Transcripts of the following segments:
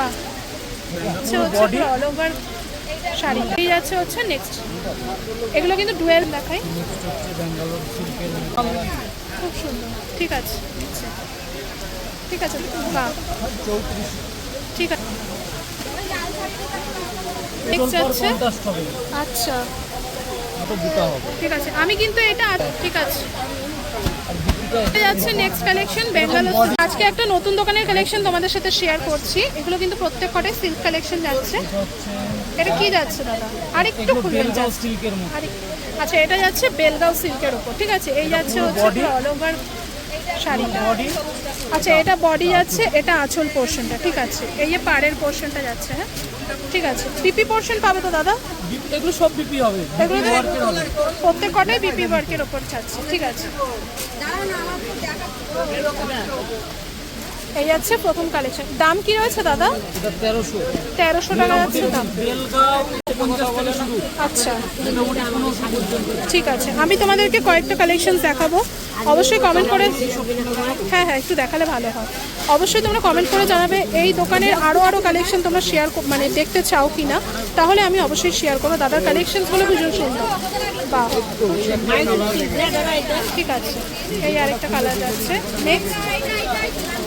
বাহ হচ্ছে হচ্ছে অল ওভার শাড়ি। এই যাচ্ছে হচ্ছে নেক্সট এগুলো কিন্তু ডুয়েল দেখাই। খুব সুন্দর। ঠিক আছে। ঠিক আছে। বাহ। ঠিক আছে। আচ্ছা। ঠিক আছে। আমি কিন্তু এটা ঠিক আছে। যাচ্ছে নেক্সট কালেকশন বেঙ্গালোর আজকে একটা নতুন দোকানের কালেকশন তোমাদের সাথে শেয়ার করছি। এগুলো কিন্তু প্রত্যেক কটাই সিল্ক কালেকশন যাচ্ছে। এটা কি যাচ্ছে দাদা? আরেকটু খুলবেন আচ্ছা এটা যাচ্ছে বেলগাঁও সিল্কের উপর ঠিক আছে? এই যাচ্ছে হচ্ছে অল ওভার শাড়িটা আচ্ছা এটা বডি যাচ্ছে এটা আঁচল পোর্শনটা ঠিক আছে? এই যে পাড়ের পোর্শনটা যাচ্ছে হ্যাঁ? ঠিক আছে। বিপি পোর্শন পাবে তো দাদা? এগুলো সব বিপি হবে। এগুলো প্রত্যেক কটাই বিপি ওয়ার্কের ওপর ছাড়ছে ঠিক আছে। এই যাচ্ছে প্রথম কালেকশন দাম কি রয়েছে দাদা? তেরোশো টাকা যাচ্ছে দাম। আচ্ছা। ঠিক আছে। আমি তোমাদেরকে কয়েকটা কালেকশন দেখাবো। অবশ্যই কমেন্ট করে হ্যাঁ হ্যাঁ একটু দেখালে ভালো হয়। অবশ্যই তোমরা কমেন্ট করে জানাবে এই দোকানের আরও আরও কালেকশন তোমরা শেয়ার মানে দেখতে চাও কি না তাহলে আমি অবশ্যই শেয়ার করব। দাদার কালেকশনসগুলো ভীষণ সুন্দর। বা ঠিক আছে। এই আরেকটা কালার যাচ্ছে নেক্সট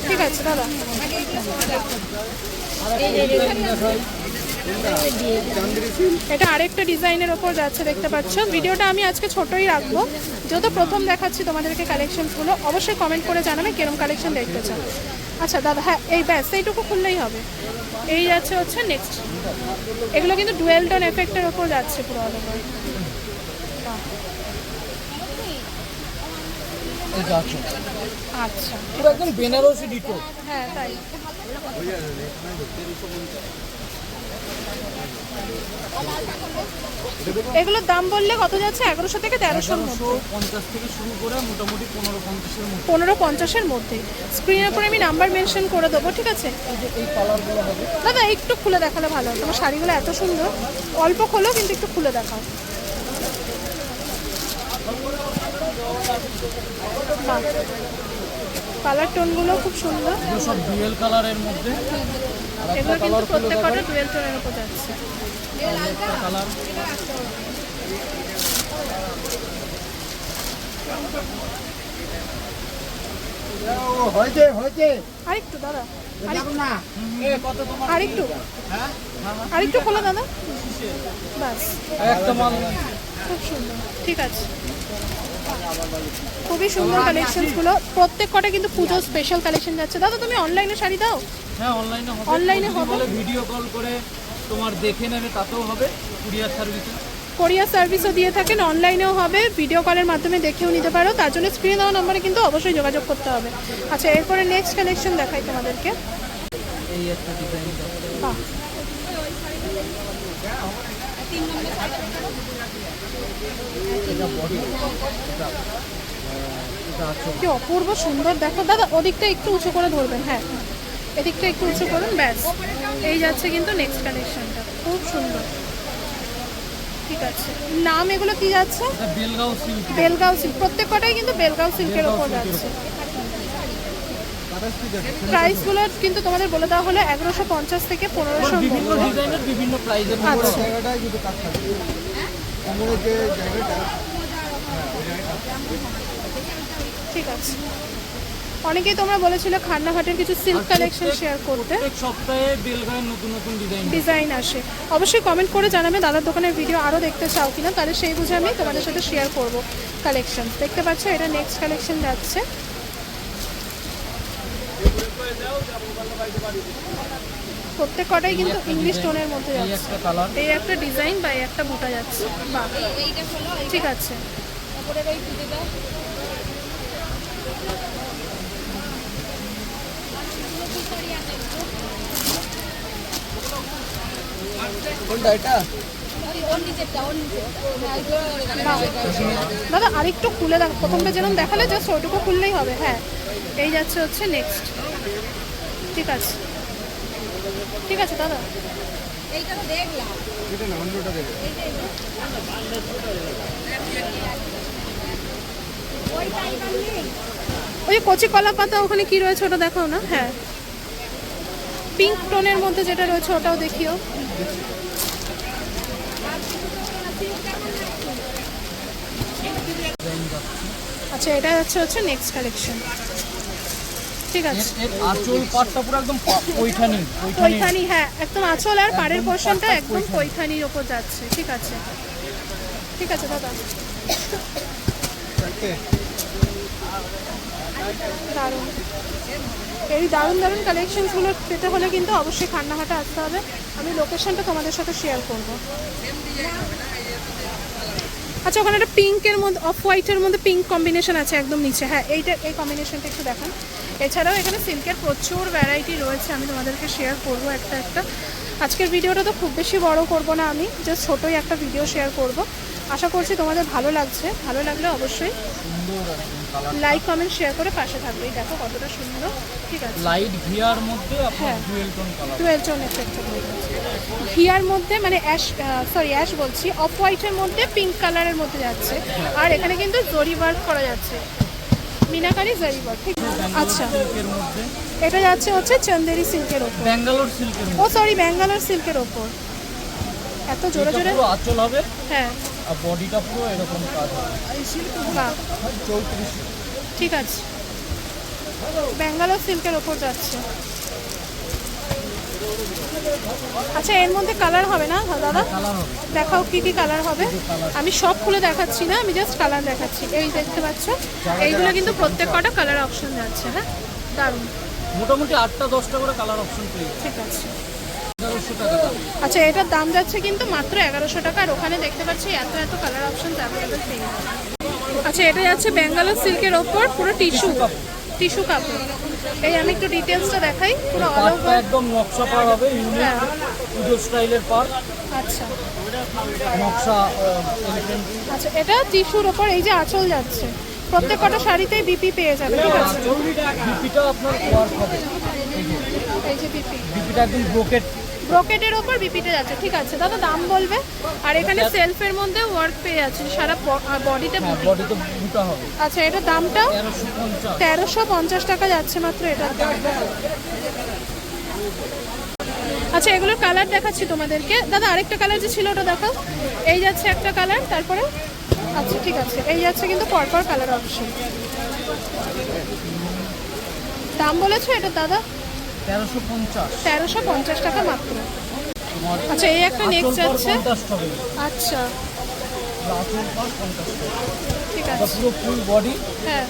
ঠিক আছে, দাদা। এটা আরেকটা ডিজাইনের ওপর যাচ্ছে, দেখতে পাচ্ছ। ভিডিওটা আমি আজকে ছোটই রাখব। যেহেতু প্রথম দেখাচ্ছি তোমাদেরকে কালেকশনগুলো, অবশ্যই কমেন্ট করে জানাবে কিরম কালেকশন দেখতে চাও। আচ্ছা দাদা হ্যাঁ এই ব্যাস, এইটুকু খুললেই হবে। এই যাচ্ছে হচ্ছে নেক্সট এগুলো কিন্তু ডুয়েল টোন এফেক্টের ওপর যাচ্ছে পুরো অল আচ্ছা। পুরো একদম বেনারসি ডিটো। হ্যাঁ তাই। এগুলোর দাম বললে কত যাচ্ছে? এগারোশো থেকে তেরোশোর মধ্যে। পঞ্চাশ থেকে শুরু করে মোটামুটি পনেরো পঞ্চাশের মধ্যে। পনেরো পঞ্চাশের মধ্যে। স্ক্রিনের উপরে আমি নাম্বার মেনশন করে দেবো ঠিক আছে? দাদা একটু খুলে দেখালে ভালো হয়। তোমার শাড়িগুলো এত সুন্দর। অল্প খোলো কিন্তু একটু খুলে দেখাও। কালার টোনগুলো খুব সুন্দর। এগুলো সব ডুয়েল কালারের মধ্যে। এগুলো কিন্তু কালার প্রত্যেক কটা টুয়েলভ টোনের উপর যাচ্ছে। একটা কালার হয়েছে হয়েছে। আরেকটু দাদা না। আরেকটু। হ্যাঁ? আরেকটু খোলো দাদা বাস। একটা মাল। খুব সুন্দর। ঠিক আছে। খুবই সুন্দর কালেকশনগুলো প্রত্যেক কটা কিন্তু পুজো স্পেশাল কালেকশন যাচ্ছে। দাদা তুমি অনলাইনে শাড়ি দাও? হ্যাঁ অনলাইনে হবে। যদি হবে? বলে ভিডিও কল করে তোমার দেখে নেবে তাতেও হবে কুরিয়ার সার্ভিসে কোরিয়ার সার্ভিসও দিয়ে থাকেন অনলাইনেও হবে। ভিডিও কলের মাধ্যমে দেখেও নিতে পারো। তার জন্য স্ক্রিনে দেওয়া নম্বরে কিন্তু অবশ্যই যোগাযোগ করতে হবে। আচ্ছা এরপরে নেক্সট কালেকশন দেখাই তোমাদেরকে। এই একটা ডিজাইন বাহ। এটা বডি এটা এটা কি অপূর্ব সুন্দর দেখো দাদা ওদিকটা একটু উঁচু করে ধরবেন হ্যাঁ। এদিকটা একটু উঁচু করুন ব্যাস। এই যাচ্ছে কিন্তু নেক্সট কালেকশনটা খুব সুন্দর। ঠিক আছে। নাম এগুলো কি যাচ্ছে? বেলগাঁও সিল্ক বেলগাঁও সিল্ক প্রত্যেক কটাই কিন্তু বেলগাঁও সিল্কের ওপর যাচ্ছে। প্রাইসগুলো কিন্তু তোমাদের বলে দেওয়া হলো এগারোশো পঞ্চাশ থেকে পনেরোশো বিভিন্ন ডিজাইনের বিভিন্ন প্রাইজের আচ্ছা। যে জায়গাটা ঠিক আছে। অনেকেই তোমরা বলেছিলে খান্নাঘাটের কিছু সিল্ক কালেকশন শেয়ার করতে। প্রত্যেক সপ্তাহে বেলগাঁয়ের নতুন নতুন ডিজাইন ডিজাইন আসে। অবশ্যই কমেন্ট করে জানাবে দাদার দোকানের ভিডিও আরও দেখতে চাও কিনা তাহলে সেই বুঝে আমি তোমাদের সাথে শেয়ার করব কালেকশন দেখতে পাচ্ছ এটা নেক্সট কালেকশন যাচ্ছে। প্রত্যেক কটাই কিন্তু ইংলিশ টোনের মধ্যে যাচ্ছে। এই একটা ডিজাইন বা এই একটা বুটা যাচ্ছে। বাহ ঠিক আছে। কোনটা এটা? দাদা আরেকটু খুলে দেখো প্রথমটা যেরকম দেখালে জাস্ট ওইটুকু খুললেই হবে। হ্যাঁ এই যাচ্ছে হচ্ছে নেক্সট ঠিক আছে। ঠিক আছে দাদা। এটা না অন্যটা দেবে ওই কচি কলা পাতা ওখানে কি রয়েছে ওটা দেখাও না? হ্যাঁ। পিঙ্ক টোনের মধ্যে যেটা রয়েছে ওটাও দেখিও। আচ্ছা এটা হচ্ছে হচ্ছে নেক্সট কালেকশন। ঠিক আছে। আঁচল পাটটা পুরো একদম পা- পৈঠানি পৈঠানি। হ্যাঁ একদম আঁচল আর পাড়ের পোর্শনটা একদম পৈথানির ওপর যাচ্ছে ঠিক আছে। ঠিক আছে দাদা। দারুণ। এই দারুণ দারুণ কালেকশনসগুলো পেতে হলে কিন্তু অবশ্যই খান্নাহাটে আসতে হবে। আমি লোকেশনটা তোমাদের সাথে শেয়ার করব। আচ্ছা ওখানে একটা পিঙ্কের মধ্যে অফ হোয়াইটের মধ্যে পিঙ্ক কম্বিনেশন আছে একদম নিচে। হ্যাঁ এইটা এই কম্বিনেশনটা একটু দেখান। এছাড়াও এখানে সিল্কের প্রচুর ভ্যারাইটি রয়েছে আমি তোমাদেরকে শেয়ার করব একটা একটা। আজকের ভিডিওটা তো খুব বেশি বড় করব না আমি জাস্ট ছোটোই একটা ভিডিও শেয়ার করব। আশা করছি তোমাদের ভালো লাগছে ভালো লাগলে অবশ্যই লাইক কমেন্ট শেয়ার করে পাশে থাকবে। এই দেখো কতটা সুন্দর ঠিক আছে? লাইট ঘিয়ার মধ্যে হ্যাঁ। Dual tone colour twelve tone effect gear মধ্যে মানে অ্যাশ সরি অ্যাশ বলছি অফ হোয়াইটের মধ্যে পিঙ্ক কালারের মধ্যে যাচ্ছে। আর এখানে কিন্তু জরি ওয়ার্ক করা যাচ্ছে। মিনাকারি জরি ওয়ার্ক আচ্ছা। এটা যাচ্ছে হচ্ছে চন্দেরি সিল্কের ওপর। ব্যাঙ্গালোর সিল্কের ও সরি ব্যাঙ্গালোর সিল্কের ওপর। এত জোরে জোরে আঁচল হবে? হ্যাঁ। আর বডিটা পুরো এরকম কাজ হবে। ঠিক আছে। ব্যাঙ্গালোর সিল্কের ওপর যাচ্ছে। আচ্ছা এর মধ্যে কালার হবে না দাদা? দেখাও কি কি কালার হবে। আমি সব খুলে দেখাচ্ছি না আমি জাস্ট কালার দেখাচ্ছি। এই দেখতে পাচ্ছ? এইগুলো কিন্তু প্রত্যেক কটা কালার অপশন যাচ্ছে হ্যাঁ? দারুণ। মোটামুটি আটটা দশটা করে কালার অপশন ঠিক আছে। আচ্ছা এটার দাম যাচ্ছে কিন্তু মাত্র এগারোশো টাকা আর ওখানে দেখতে পাচ্ছি এত এত কালার অপশন অ্যাভেলেবেল পেয়ে আচ্ছা এটা যাচ্ছে ব্যাঙ্গালোর সিল্কের ওপর পুরো টিস্যু টিস্যু কাপড় এই আমি একটু ডিটেলসটা দেখাই পুরো অল ওভার একদম নকশা পার হবে ইউনিক হ্যাঁ পুজো স্টাইলের পার আচ্ছা। নকশা আচ্ছা এটা টিস্যুর ওপর এই যে আঁচল যাচ্ছে। প্রত্যেক কটা শাড়িতেই বিপি পেয়ে যাবে ঠিক আছে? বিপিটা আপনার ওয়ার্ক হবে। এই যে বিপি বিপিটা একদম ব্রোকেট ব্রোকেটের ওপর বিপিতে যাচ্ছে। ঠিক আছে দাদা দাম বলবে। আর এখানে সেলফের মধ্যে ওয়ার্ক পেয়ে যাচ্ছে সারা বডিতে হ্যাঁ আচ্ছা এটা দামটা? তেরোশো পঞ্চাশ। তেরোশো পঞ্চাশ টাকা যাচ্ছে মাত্র এটা আচ্ছা এগুলোর কালার দেখাচ্ছি তোমাদেরকে। দাদা আরেকটা কালার যে ছিল ওটা দেখাও। এই যাচ্ছে একটা কালার তারপরে? আচ্ছা ঠিক আছে। এই যাচ্ছে কিন্তু পরপর কালার অপশন দাম বলেছ এটা দাদা? তেরোশো পঞ্চাশ। তেরোশো পঞ্চাশ টাকা মাত্র। আচ্ছা এই একটা নেক্সট যাচ্ছে। আচ্ছা। ঠিক আছে। পুরো ফুল বডি হ্যাঁ।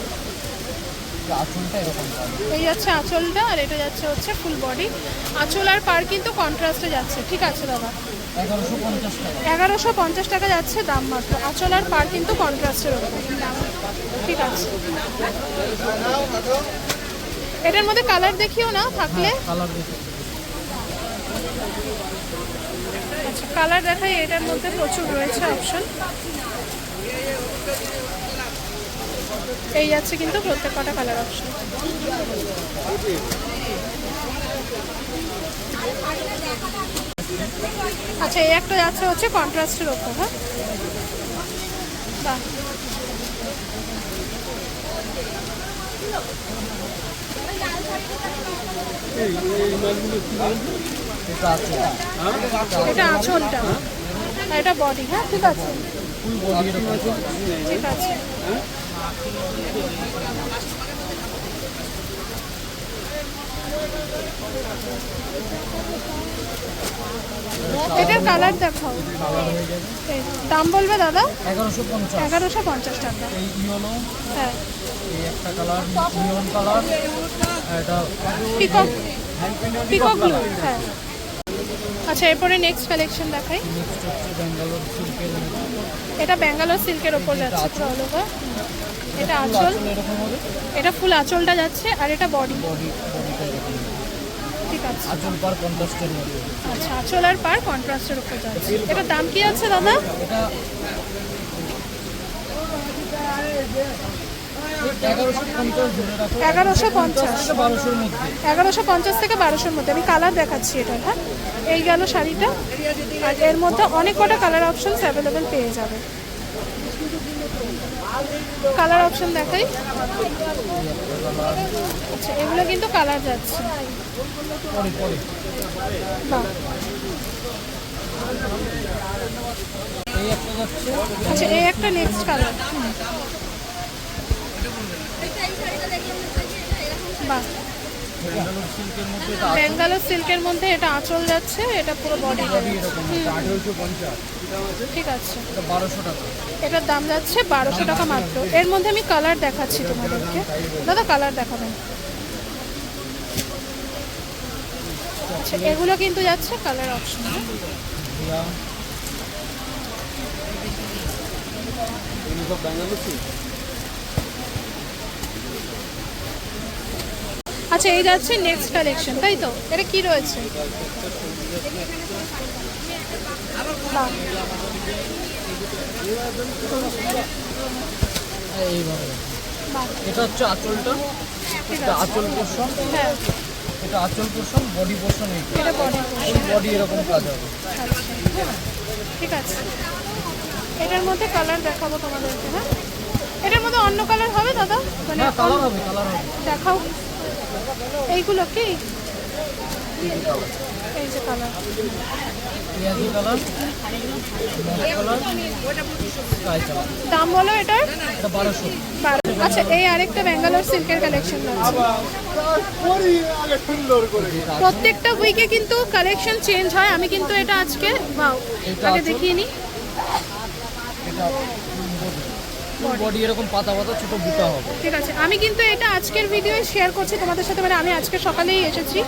এই যাচ্ছে আঁচলটা আর এটা যাচ্ছে হচ্ছে ফুল বডি আঁচল আর পার কিন্তু কন্ট্রাস্টে যাচ্ছে। ঠিক আছে দাদা? এগারোশো পঞ্চাশ টাকা। যাচ্ছে দাম মাত্র। আঁচল আর পার কিন্তু কন্ট্রাস্টের ওপর। ঠিক আছে। এটার মধ্যে কালার দেখিও না থাকলে। কালার দেখে আচ্ছা কালার দেখাই এটার মধ্যে প্রচুর রয়েছে অপশন এই যাচ্ছে কিন্তু প্রত্যেক কটা কালার অপশন আচ্ছা এই একটা যাচ্ছে হচ্ছে কন্ট্রাস্টের ওপর হ্যাঁ? বাহ। এটা আঁচলটা। আর এটা বডি হ্যাঁ ঠিক আছে। ঠিক আছে। এটার কালার দেখাও। দাম বলবে দাদা? এগারোশো পঞ্চাশ। টাকা। হ্যাঁ। পিকক পিকক ব্লু হ্যাঁ। আচ্ছা এরপরে নেক্সট কালেকশন দেখাই। এটা ব্যাঙ্গালোর সিল্কের ওপর যাচ্ছে এটা আঁচল। এটা ফুল আঁচলটা যাচ্ছে আর এটা বডি ঠিক আছে পার মধ্যে। আচ্ছা আঁচল আর পার কন্ট্রাস্টের উপর যাচ্ছে। এটার দাম কি আছে দাদা? এটা এগারোশো পঞ্চাশ এগারোশো পঞ্চাশ। থেকে বারোশোর মধ্যে। এগারোশো পঞ্চাশ থেকে বারোশোর মধ্যে। আমি কালার দেখাচ্ছি এটা হ্যাঁ? এই গেল শাড়িটা। আর এর মধ্যে অনেক কটা কালার অপশনস অ্যাভেলেবেল পেয়ে যাবে। কালার অপশন দেখাই। আচ্ছা এগুলো কিন্তু কালার যাচ্ছে। আচ্ছা এই একটা নেক্সট কালার বাহ। ব্যাঙ্গালোর সিল্কের মধ্যে এটা ব্যাঙ্গালোর সিল্কের মধ্যে এটা আঁচল যাচ্ছে এটা পুরো বডি পঞ্চাশ। ঠিক আছে। বারোশো টাকা। এটার দাম যাচ্ছে বারোশো টাকা মাত্র। এর মধ্যে আমি কালার দেখাচ্ছি তোমাদেরকে। দাদা কালার দেখাবেন। আচ্ছা এগুলো কিন্তু যাচ্ছে কালার অপশন। আচ্ছা এই যাচ্ছে নেক্সট কালেকশন তাই তো? এটা কি রয়েছে? এইভাবে এটা হচ্ছে আঁচলটা। এটা আঁচল পোর্শন হ্যাঁ। এটা আঁচল পোর্শন বডি এটা বডি এরকম কাজ হবে। আচ্ছা ঠিক আছে। এটার মধ্যে কালার দেখাবো তোমাদেরকে হ্যাঁ? এটার মধ্যে অন্য কালার হবে দাদা? মানে হ্যাঁ কালার হবে কালার হবে। দেখাও। এইগুলো কি? এই যে কালার পেঁয়াজি কালার দাম বলো এটার? বারোশো। আচ্ছা এই আরেকটা ব্যাঙ্গালোর সিল্কের কালেকশন প্রত্যেকটা উইকে কিন্তু কালেকশন চেঞ্জ হয়। আমি কিন্তু এটা আজকে আগে দেখিয়ে নিই ফুল বডি এরকম পাতা পাতা ছোট বুটা হবে। ঠিক আছে আমি কিন্তু এটা আজকের ভিডিও শেয়ার করছি তোমাদের সাথে মানে আমি আজকে সকালেই এসেছি।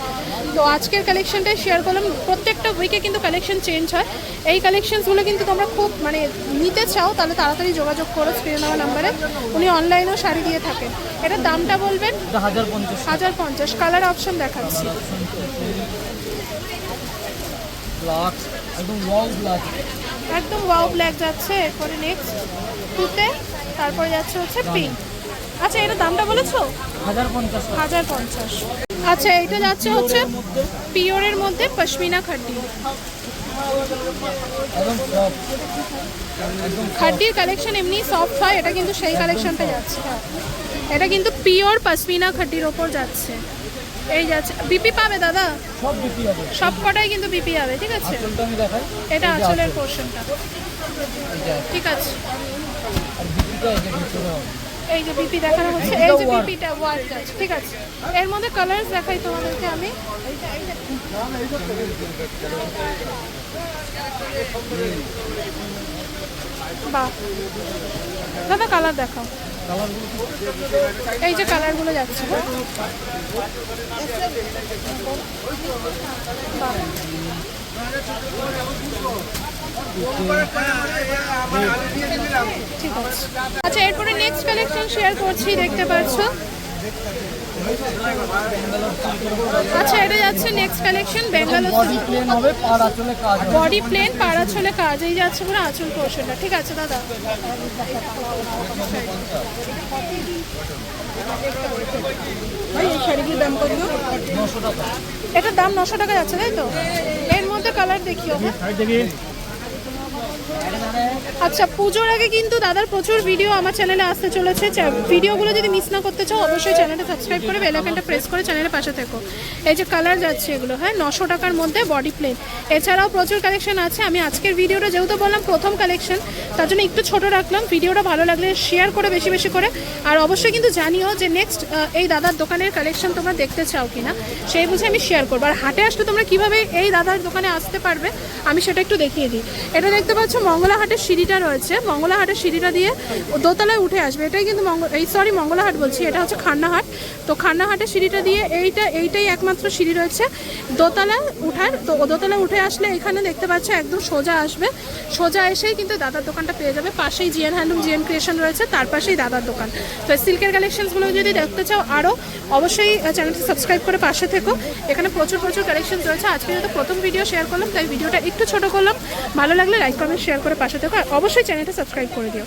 তো আজকের কালেকশনটাই শেয়ার করলাম প্রত্যেকটা উইকে কিন্তু কালেকশন চেঞ্জ হয়। এই কালেকশনসগুলো কিন্তু তোমরা খুব মানে নিতে চাও তাহলে তাড়াতাড়ি যোগাযোগ করো স্ক্রিনে দেওয়া নাম্বারে উনি অনলাইনেও শাড়ি দিয়ে থাকেন। এটার দামটা বলবেন? হাজার পঞ্চাশ হাজার পঞ্চাশ কালার অপশন দেখাচ্ছি। একদম ওয়াও ব্ল্যাক যাচ্ছে এরপরে নেক্সট টুতে তারপরে যাচ্ছে হচ্ছে পিঙ্ক আচ্ছা এটার দামটা বলেছ? হাজার পঞ্চাশ। হাজার পঞ্চাশ। আচ্ছা এটা যাচ্ছে হচ্ছে পিওরের মধ্যে পশমিনা খাড্ডি খাড্ডির কালেকশন এমনি সফট হয় এটা কিন্তু সেই কালেকশনটা যাচ্ছে হ্যাঁ। এটা কিন্তু পিওর পশমিনা খাড্ডির ওপর যাচ্ছে। এই যাচ্ছে। বিপি পাবে দাদা? সব হবে। কটাই কিন্তু বিপি যাবে ঠিক আছে? এটা আঁচলের পোর্শনটা ঠিক আছে। এই যে বিপি দেখানো হচ্ছে, এই যে। বিপিটা ওয়ার্ক যাচ্ছে ঠিক আছে এর মধ্যে কালার্স দেখাই তোমাদেরকে আমি বাহ দাদা কালার দেখাও এই যে কালারগুলো যাচ্ছে হ্যাঁ? বাহ। ঠিক আছে আচ্ছা এরপরে নেক্সট কালেকশন শেয়ার করছি দেখতে পাচ্ছ। আচ্ছা এটা যাচ্ছে next collection Bangalore body plain হবে আর আঁচলে কাজ বডি প্লেন পাড়া ছলে কাজ এই যাচ্ছে পুরো আঁচল পোর্শনটা ঠিক আছে দাদা? ভাই এই শাড়িগুলোর দাম কত? এটার দাম নশো টাকা যাচ্ছে তাই তো? এর মধ্যে কালার দেখিও হ্যাঁ? আচ্ছা পুজোর আগে কিন্তু দাদার প্রচুর ভিডিও আমার চ্যানেলে আসতে চলেছে। ভিডিওগুলো যদি মিস না করতে চাও, অবশ্যই চ্যানেলটা সাবস্ক্রাইব করে বেল আইকনটা প্রেস করে চ্যানেলের পাশে থেকো। এই যে কালার যাচ্ছে এগুলো হ্যাঁ নশো টাকার মধ্যে বডি প্লেন এছাড়াও প্রচুর কালেকশন আছে। আমি আজকের ভিডিওটা যেহেতু বললাম প্রথম কালেকশন তার জন্য একটু ছোট রাখলাম। ভিডিওটা ভালো লাগলে শেয়ার করে বেশি বেশি করে। আর অবশ্যই কিন্তু জানিও যে নেক্সট এই দাদার দোকানের কালেকশন তোমরা দেখতে চাও কিনা, সেই বুঝে আমি শেয়ার করব। আর হাটে আসলে তোমরা কীভাবে এই দাদার দোকানে আসতে পারবে, আমি সেটা একটু দেখিয়ে দিই। এটা দেখতে পাচ্ছ মঙ্গলা হাটের সিঁড়িটা রয়েছে। মঙ্গলা হাটের সিঁড়িটা দিয়ে দোতলায় উঠে আসবে। এটাই কিন্তু এই সরি মঙ্গলা হাট বলছি, এটা হচ্ছে খান্নাহাট। তো খান্নাহাটের সিঁড়িটা দিয়ে এইটা, এইটাই একমাত্র সিঁড়ি রয়েছে। দোতলা উঠার, তো দোতলা উঠে আসলে এখানে দেখতে পাচ্ছ একদম সোজা আসবে। সোজা এসেই কিন্তু দাদার দোকানটা পেয়ে যাবে। পাশেই জিএন হ্যান্ডলুম, জিএন ক্রিয়েশন রয়েছে, তার পাশেই দাদার দোকান। তো সিল্কের কালেকশনসগুলো যদি দেখতে চাও আরও অবশ্যই চ্যানেলটি সাবস্ক্রাইব করে পাশে থেকো। এখানে প্রচুর প্রচুর কালেকশন রয়েছে। আজকে যেহেতু প্রথম ভিডিও শেয়ার করলাম, তাই ভিডিওটা একটু ছোট করলাম। ভালো লাগলে লাইক কমেন্ট শেয়ার করে পাশে থেকো আর অবশ্যই চ্যানেলটা সাবস্ক্রাইব করে দিও।